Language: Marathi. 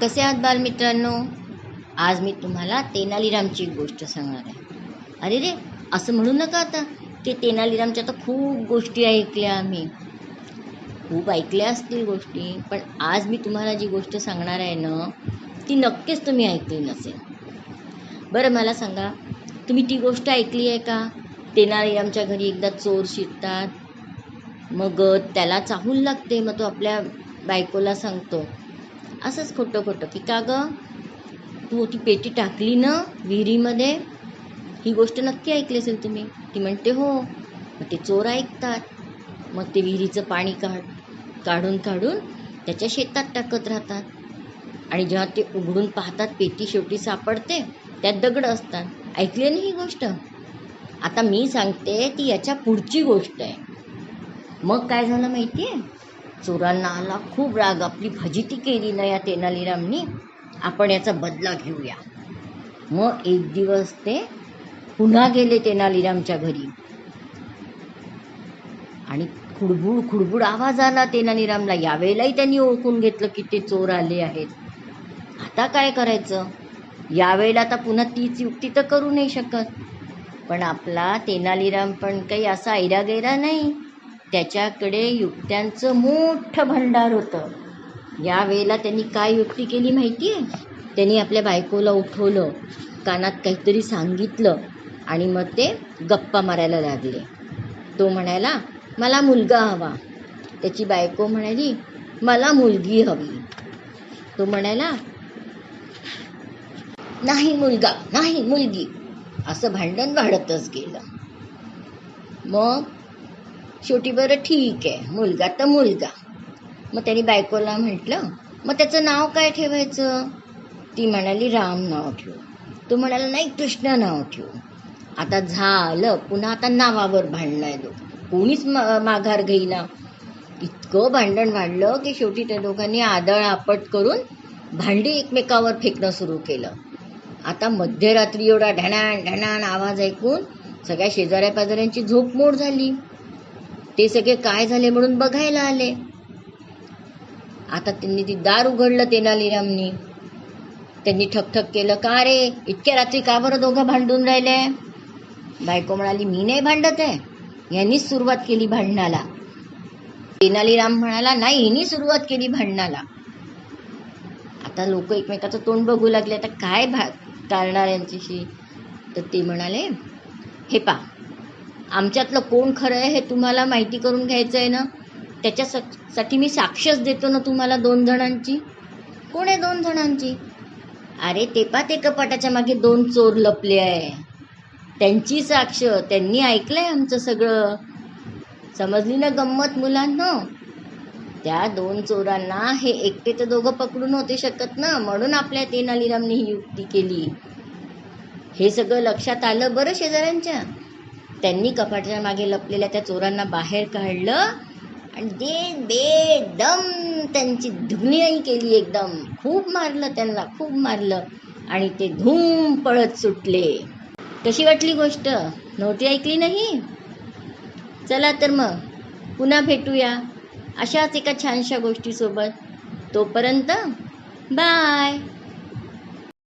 कसे आहात बालमित्रांनो? आज मी तुम्हाला तेनालीरामची एक गोष्ट सांगणार आहे. अरे रे असं म्हणू नका आता की तेनालीरामच्या तर खूप गोष्टी ऐकल्या आम्ही. खूप ऐकल्या असतील गोष्टी पण आज मी तुम्हाला जी गोष्ट सांगणार आहे ना ती नक्कीच तुम्ही ऐकली नसेल. बरं मला सांगा तुम्ही ती गोष्ट ऐकली आहे का? तेनालीरामच्या घरी एकदा चोर शिरतात मग त्याला चाहूल लागते मग तो आपल्या बायकोला सांगतो असंच खोटं खोटं की का गं? तू ती पेटी टाकली ना विहिरीमध्ये? ही गोष्ट नक्की ऐकली असेल तुम्ही. ती म्हणते हो. मग ते चोर ऐकतात. मग ते विहिरीचं पाणी काढ काढून काढून त्याच्या शेतात टाकत राहतात. आणि जेव्हा ते उघडून पाहतात पेटी शेवटी सापडते त्यात दगड असतात. ऐकली ना ही गोष्ट? आता मी सांगते ती याच्या पुढची गोष्ट आहे. मग काय झालं माहिती आहे चोरांना आला खूप राग आपली फजिती केली ना या तेनालीरामनी आपण याचा बदला घेऊया. मग एक दिवस ते पुन्हा गेले तेनालीरामच्या घरी. आणि खुडबुड खुडबुड आवाज आला तेनालीरामला. यावेळेलाही त्यांनी ओळखून घेतलं की ते चोर आले आहेत. आता काय करायचं? यावेळेला आता पुन्हा तीच युक्ती तर करू नाही शकत. पण आपला तेनालीराम पण काही असा ऐरागैरा नाही. त्याच्याकडे युक्त्यांचं मोठं भंडार होतं. यावेळेला त्यांनी काय युक्ती केली माहिती आहे त्यांनी आपल्या बायकोला उठवलं कानात काहीतरी सांगितलं आणि मग ते गप्पा मारायला लागले. तो म्हणाला मला मुलगा हवा. त्याची बायको म्हणाली मला मुलगी हवी. तो म्हणाला नाही मुलगा नाही मुलगी. असं भांडण वाढतच गेलं. मग शेवटी बरं ठीक आहे. मुलगा तर मुलगा. मग त्यांनी बायकोला म्हटलं मग त्याचं नाव काय ठेवायचं? ती म्हणाली राम नाव ठेवू. तो म्हणाला नाही कृष्ण नाव ठेवू. आता झालं पुन्हा आता नावावर भांडणं आहे दोघं कोणीच माघार घेईना. इतकं भांडण वाढलं की शेवटी त्या दोघांनी आदळ आपट करून भांडी एकमेकावर फेकणं सुरू केलं. आता मध्यरात्री एवढा ढणाण ढणाण आवाज ऐकून सगळ्या शेजाऱ्या पाजाऱ्यांची झोपमोड झाली. ते सगळे काय झाले म्हणून बघायला आले. आता त्यांनी ती दार उघडलं तेनालीरामनी त्यांनी ठकठक केलं का रे? इतक्या रात्री का बरं दोघं भांडून राहिले? बायको म्हणाली मी नाही भांडत आहे. यांनीच सुरुवात केली भांडणाला. तेनालीराम म्हणाला नाही हिनी सुरुवात केली भांडणाला. आता लोक एकमेकाचं तोंड बघू लागले आता काय भा टाळणार यांच्याशी? तर ते म्हणाले हे पा आमच्यातलं कोण खरं आहे हे तुम्हाला माहिती करून घ्यायचं आहे ना त्याच्यासाठी मी साक्षच देतो ना तुम्हाला दोन जणांची? कोण आहे दोन जणांची? अरे ते पा ते कपाटाच्या मागे दोन चोर लपले आहे. त्यांची साक्ष त्यांनी ऐकलंय आमचं सगळं. समजली ना गंमत मुलांना? त्या दोन चोरांना हे एकटे तर दोघं पकडून होते शकत ना? म्हणून आपल्या तेनालीरामने ही युक्ती केली. हे सगळं लक्षात आलं बरं शेजाऱ्यांच्या? त्यांनी कपाटाच्या मागे लपलेल्या त्या चोरांना बाहेर काढलं आणि दे बेदम त्यांची धुगणीही केली एकदम. खूप मारलं त्यांना खूप मारलं आणि ते धूम पळत सुटले. कशी वाटली गोष्ट? नव्हती ऐकली नाही? चला तर मग पुन्हा भेटूया अशाच एका छानशा गोष्टीसोबत. तोपर्यंत बाय!